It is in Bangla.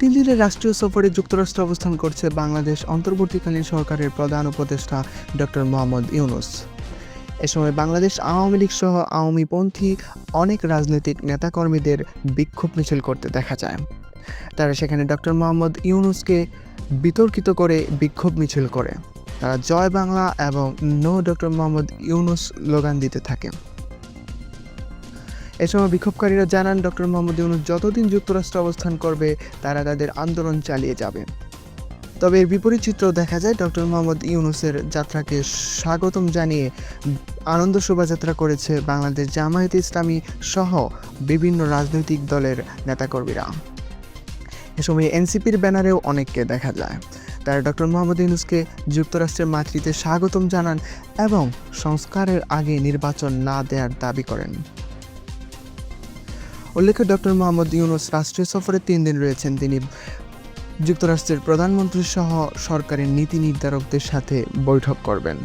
তিন দিনের রাষ্ট্রীয় সফরে যুক্তরাষ্ট্রে অবস্থান করছে বাংলাদেশ অন্তর্বর্তীকালীন সরকারের প্রধান উপদেষ্টা ডক্টর মোহাম্মদ ইউনুস। এ সময় বাংলাদেশ আওয়ামী লীগ সহ আওয়ামীপন্থী অনেক রাজনৈতিক নেতাকর্মীদের বিক্ষোভ মিছিল করতে দেখা যায়। তারা সেখানে ডক্টর মোহাম্মদ ইউনুসকে বিতর্কিত করে বিক্ষোভ মিছিল করে। তারা জয় বাংলা এবং no doctor Mohammad Yunus slogan দিতে থাকে। এ সময় বিক্ষোভকারীরা জানান, ডক্টর মোহাম্মদ ইউনুস যতদিন যুক্তরাষ্ট্রে অবস্থান করবে, তারা তাদের আন্দোলন চালিয়ে যাবে। তবে এর বিপরীত চিত্র দেখা যায়, ডক্টর মোহাম্মদ ইউনুসের যাত্রাকে স্বাগতম জানিয়ে আনন্দ শোভাযাত্রা করেছে বাংলাদেশ জামায়াত ইসলামী সহ বিভিন্ন রাজনৈতিক দলের নেতাকর্মীরা। এ সময় এনসিপির ব্যানারেও অনেককে দেখা যায়। তারা ডক্টর মোহাম্মদ ইউনুসকে যুক্তরাষ্ট্রের মাতৃতে স্বাগতম জানান এবং সংস্কারের আগে নির্বাচন না দেওয়ার দাবি করেন। উল্লেখ্য, ডক্টর মোহাম্মদ ইউনুস রাষ্ট্রীয় সফরে তিন দিন রয়েছেন। তিনি যুক্তরাষ্ট্রের প্রধানমন্ত্রী সহ সরকারের নীতি নির্ধারকদের সাথে বৈঠক করবেন।